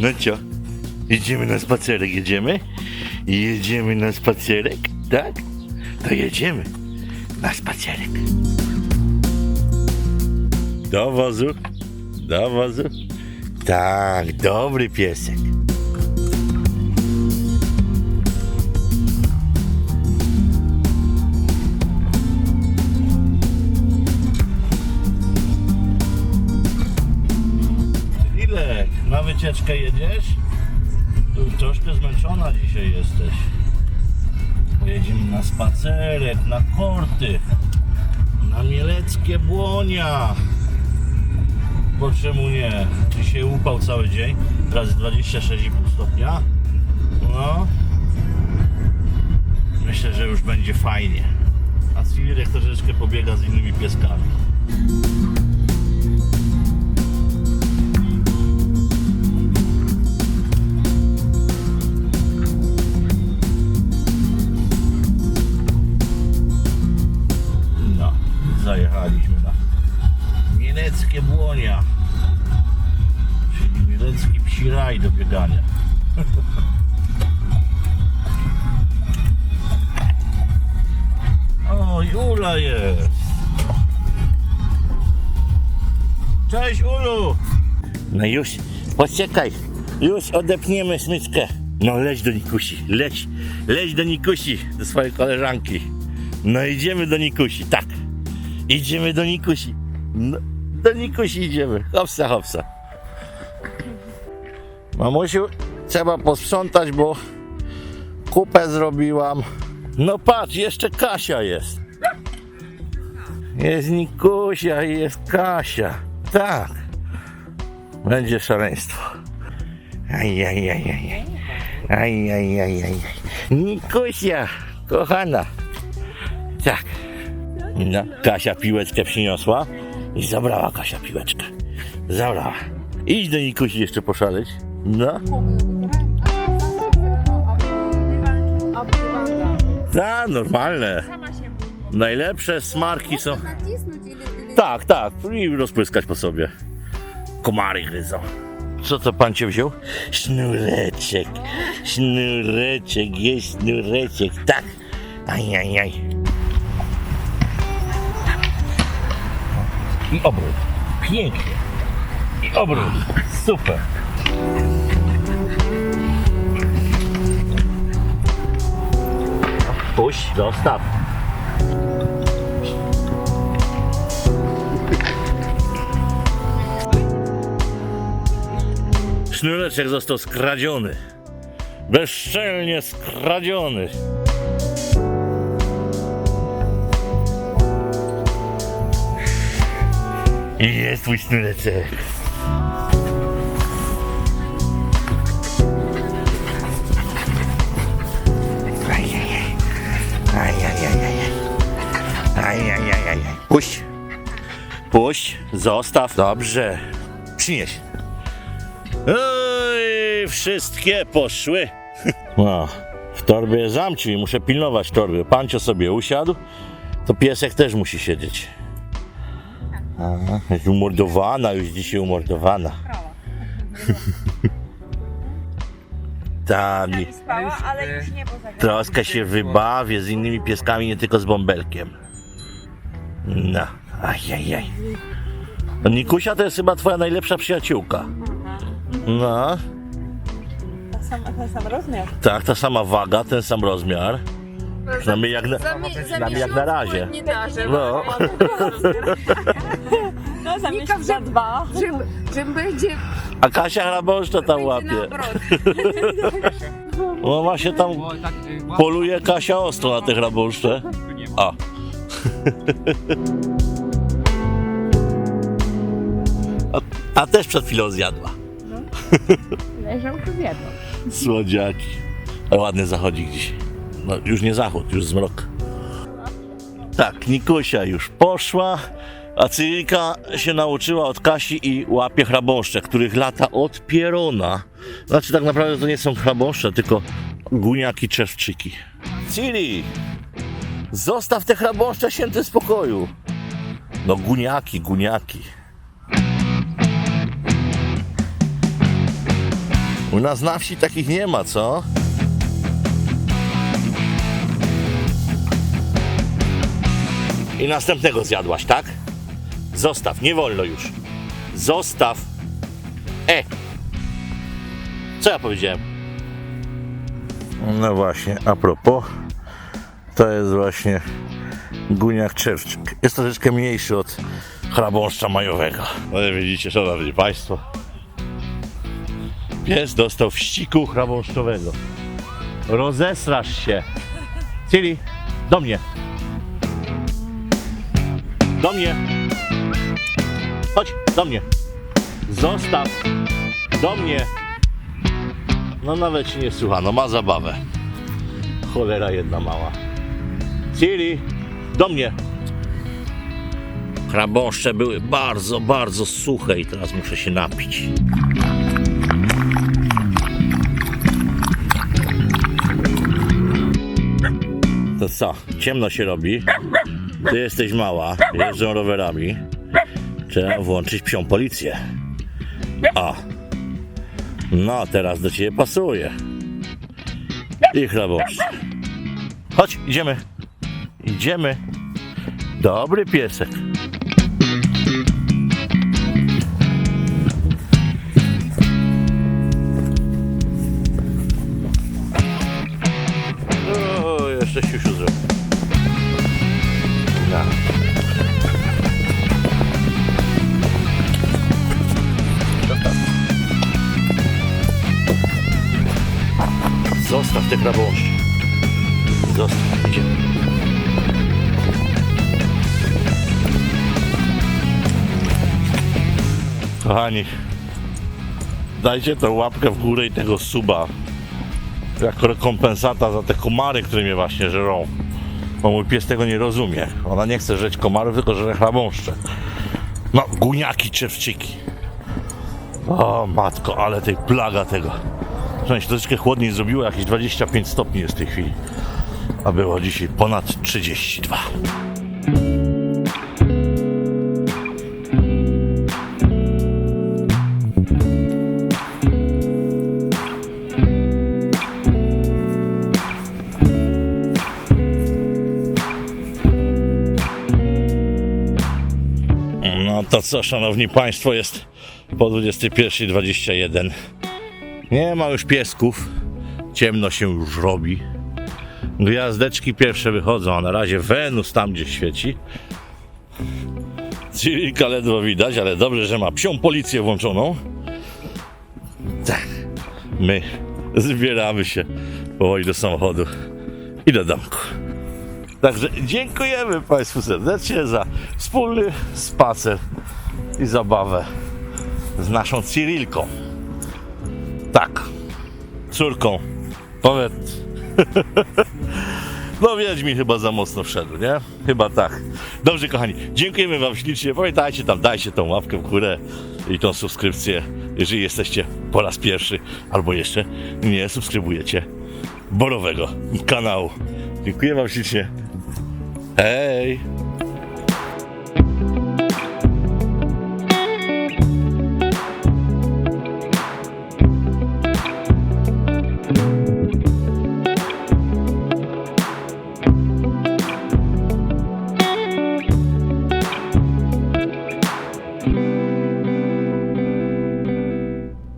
No co? Jedziemy na spacerek, jedziemy? Jedziemy na spacerek, tak? To jedziemy na spacerek. Do wozu, do wozu. Tak, dobry piesek. Wycieczkę jedziesz? Tu troszkę zmęczona dzisiaj jesteś. Pojedziemy na spacerek, na korty, na mieleckie błonia. Bo czemu nie? Dzisiaj upał cały dzień, teraz 26,5 stopnia. No. Myślę, że już będzie fajnie. A Cywilek troszeczkę pobiega z innymi pieskami. Mieleckie Błonia. Czyli Mielecki Psi Raj do biegania. O, Ula jest. Cześć Ulu. No już, poczekaj. Już odepniemy smyczkę. No leć do Nikusi, leć. Leć do Nikusi, do swojej koleżanki. No idziemy do Nikusi, tak. Idziemy do Nikusi. No, do Nikusi idziemy. Hopsa, hopsa. Mamusiu, trzeba posprzątać, bo kupę zrobiłam. No patrz, jeszcze Kasia jest. Jest Nikusia i jest Kasia. Tak. Będzie szaleństwo. Aj, aj, aj, aj. aj. Aj, aj, aj, aj. Nikusia, kochana. Tak. No, Kasia piłeczkę przyniosła i zabrała Kasia piłeczkę. Zabrała. Idź do Nikusi jeszcze poszaleć. No. A, normalne. Najlepsze smarki są. Tak, tak. I rozpryskać po sobie. Komary gryzą. Co to pan cię wziął? Sznureczek. Sznureczek, jest sznureczek. Tak. Aj, aj, aj. I obrót. Pięknie. I obrót. Super. Puść, zostaw. Sznureczek został skradziony. Bezczelnie skradziony. I jest twój sznureczek. Puść. Puść. Zostaw. Dobrze. Przynieś. Oj, wszystkie poszły. No, w torbie jest zamci i muszę pilnować torby. Pancio sobie usiadł, to piesek też musi siedzieć. Aha, jest umordowana, już dzisiaj umordowana. Tam Spała, ale już nie, bo troszkę się wybawię z innymi pieskami, nie tylko z bąbelkiem. No, ajajaj. No, Nikusia to jest chyba twoja najlepsza przyjaciółka. No, Ta sama, ten sam rozmiar. tak, ta sama waga, ten sam rozmiar. Przynajmniej jak na, przynajmniej jak na razie. Nie darzę. No, No za miesiąc, za dwa. Czym, czym będzie, a Kasia Hrabosz to tam będzie na łapie. obrot. No ma się tam, poluje Kasia ostro na tych rabuszcze. A. a. A też przed chwilą zjadła. Leżałkę zjadłam. Słodziaki. A ładny zachodzik dzisiaj. No już nie zachód, już zmrok. Tak, Nikusia już poszła, a Cyrilka się nauczyła od Kasi i łapie chrabąszcze, których lata od pierona. Znaczy tak naprawdę to nie są chrabąszcze, tylko guniaki czeszczyki. Ciri! Zostaw te chrabąszcze święte spokoju. No guniaki, guniaki. U nas na wsi takich nie ma, co? I następnego zjadłaś, tak? Zostaw, nie wolno już. Zostaw. E! Co ja powiedziałem? No właśnie, a propos, to jest właśnie guniak czerwczyk. Jest troszeczkę mniejszy od chrabąszcza majowego. No i widzicie, szanowni państwo, pies dostał wściku chrabąszczowego. Rozesrasz się. Cili, do mnie. Do mnie. Chodź, do mnie. Zostaw. Do mnie. No nawet ci nie słucha, no ma zabawę. Cholera jedna mała. Cili, do mnie. Chrabąszcze były bardzo, bardzo suche i teraz muszę się napić. To co? Ciemno się robi. Ty jesteś mała, jeżdżą rowerami. Trzeba włączyć psią policję. A. No, teraz do ciebie pasuje. I chrabąszcze. Chodź, idziemy. Idziemy. Dobry piesek. Zostaw te krabążki. Zostaw, idziemy. Kochani, dajcie tę łapkę w górę i tego suba jako rekompensata za te komary, które mnie właśnie żerą. Bo mój pies tego nie rozumie. Ona nie chce żreć komarów, tylko żre chrabąszcze. No, guniaki, czewczyki. O matko, ale tej plaga tego. Przynajmniej się troszeczkę chłodniej zrobiło, jakieś 25 stopni jest w tej chwili. A było dzisiaj ponad 32. No to co, szanowni państwo, jest po 21.21. Nie ma już piesków. Ciemno się już robi. Gwiazdeczki pierwsze wychodzą, a na razie Wenus tam gdzie świeci. Cyrilka ledwo widać, ale dobrze, że ma psią policję włączoną. Tak, my zbieramy się powoli do samochodu i do domku. Także dziękujemy Państwu serdecznie za wspólny spacer i zabawę z naszą Cyrilką. Tak, córką. Powiedz. No Wiedźmin chyba za mocno wszedł, nie? Chyba tak. Dobrze, kochani, dziękujemy Wam ślicznie. Pamiętajcie tam, dajcie tą łapkę w górę i tą subskrypcję, jeżeli jesteście po raz pierwszy albo jeszcze nie subskrybujecie borowego kanału. Dziękuję Wam ślicznie. Hej!